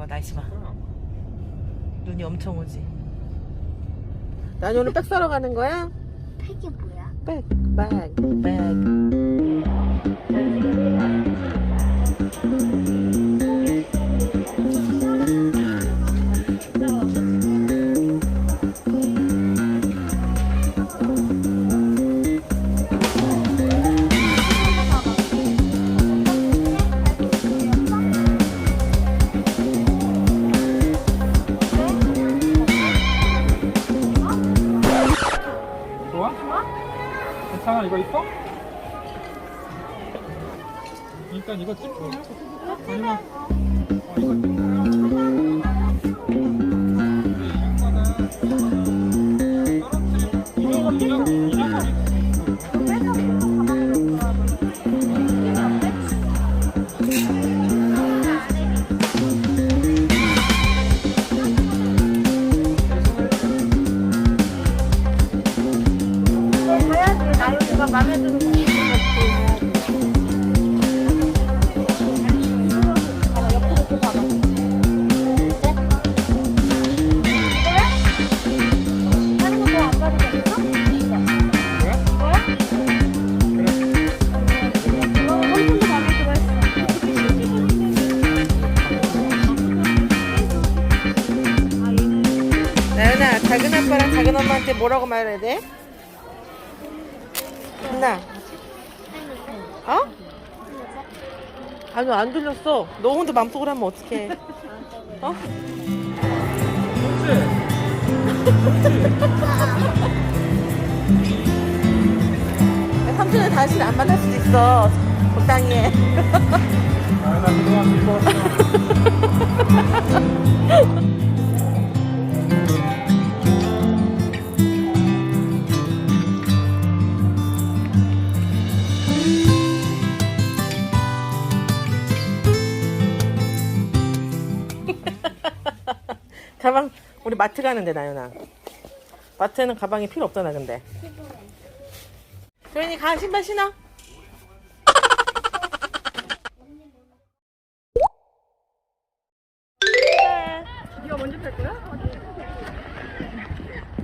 봐봐 날씨 봐. 눈이 엄청 오지. 난 오늘 백 사러 가는 거야? 팩이 뭐야? 백, 백, 백. 괜찮아 이거 있어? 일단 이거 찍고 아니면 어, 이거 뭐라고 말해야 돼? 나. 어? 아니, 안 들렸어. 너 혼자 맘속으로 하면 어떡해. 어? 삼촌은 다시는 안 만날 수도 있어. 적당히 해. 아나 그동안 즐거 마트 가는데, 나연아. 마트에는 가방이 필요 없잖아, 근데. 소연이 가, 신발 신어.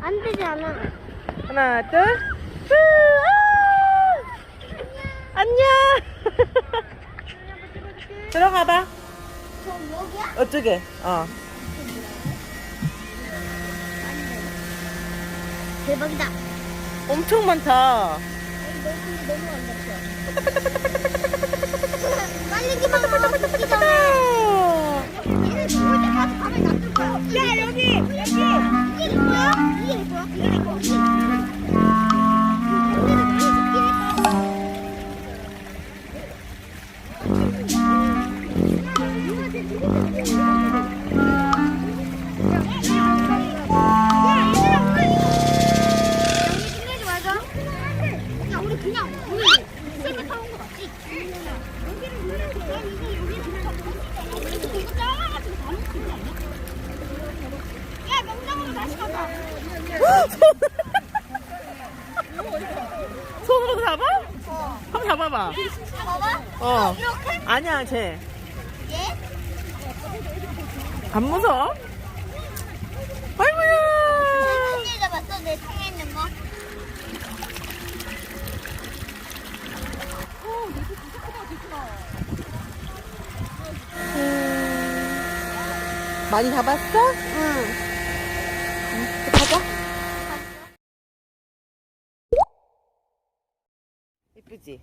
안 되지 않아. 하나, 둘, 후, 아! 안녕! 들어가 봐. 저 여기야? 어쩌게? 어. 대박이다. 엄청 많다. 너무 너무 안 잡혀. 빨리 기만 하면 잡아봐. 봐봐. 어. 이렇게? 아니야, 쟤. 예? 안 무서워? 아이고야. 천천히 잡았어, 내 통에 있는 거. 많이 잡았어? 응. 가자. 예쁘지?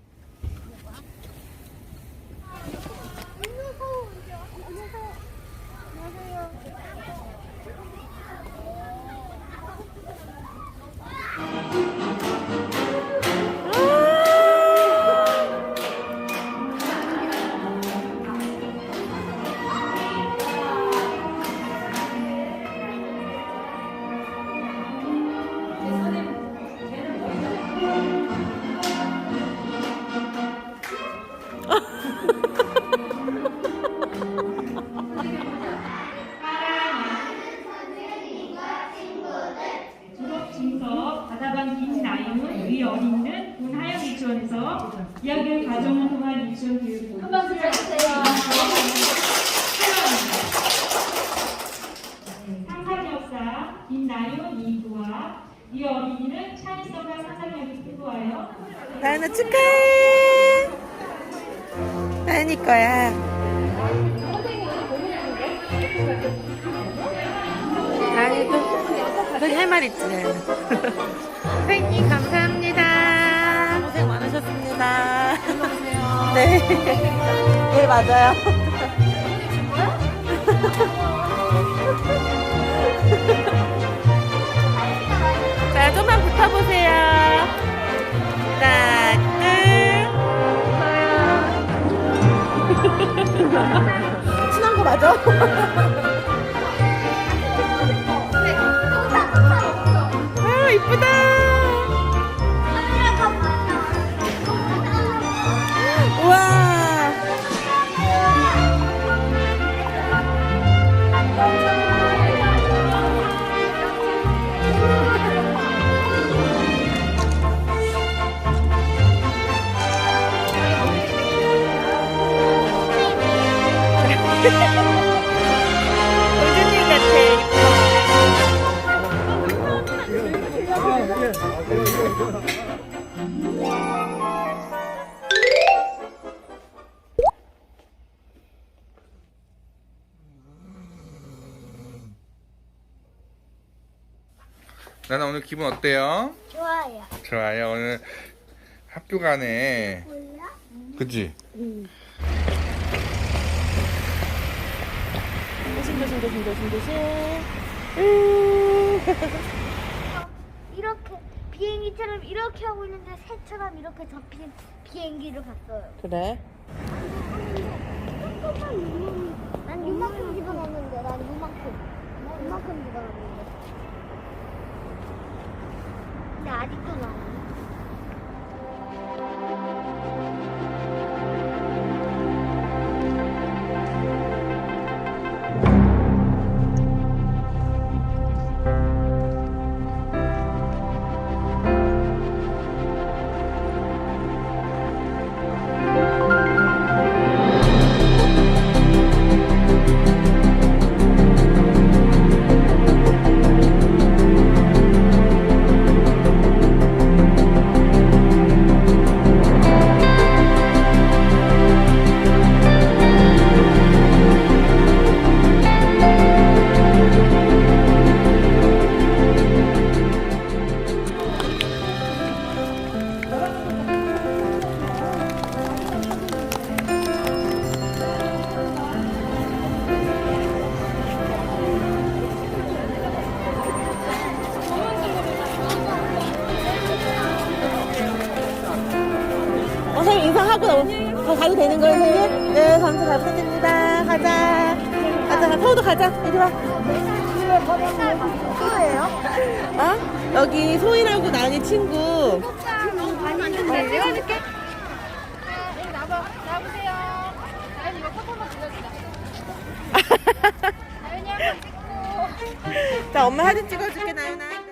이 어린이는 창의성과 상상력이 풍부하여 나연아 축하해. 나연이 거야. 나연이 거기 할말 있지 선생님 감사합니다. 고생 많으셨습니다. 네, 네 맞아요. 하나, 둘. 친한 거 맞아? 아, 나는 오늘 기분 어때요? 좋아요. 좋아요. 오늘 학교 가네. 몰라? 그치? 조심 조심 조심 조심 조심. 비행기처럼 이렇게 하고 있는데 새처럼 이렇게 접힌 비행기를 봤어요. 그래? 난 이만큼 집어넣는데 난 이만큼 이만큼 집어넣는데 근데 아직도 나 선생님 인사하고 나- 가- 가도 되는 거예요, 선생님? 네, 감사 잘 부탁드립니다. 가자. 가자, 서우도 가자. 이리 와. 이거예요? 어? 여기 소희라고 나은이 친구. 자, 엄마 사진 찍어줄게, 나연아.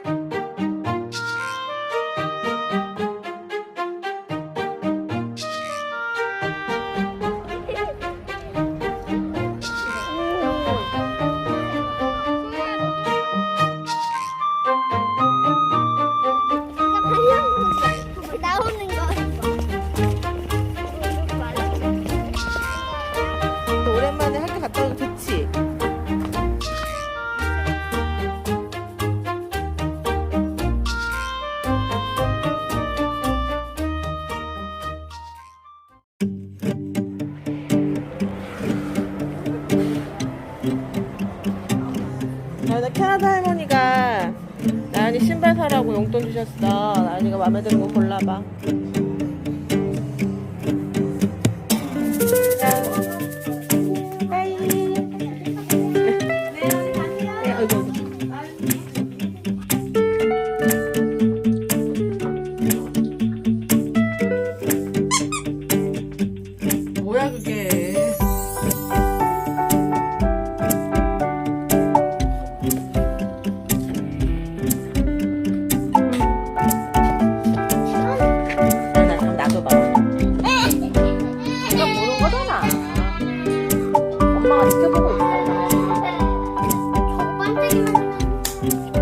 용돈 주셨어. 나연이가 마음에 드는 거 골라봐. 嗯。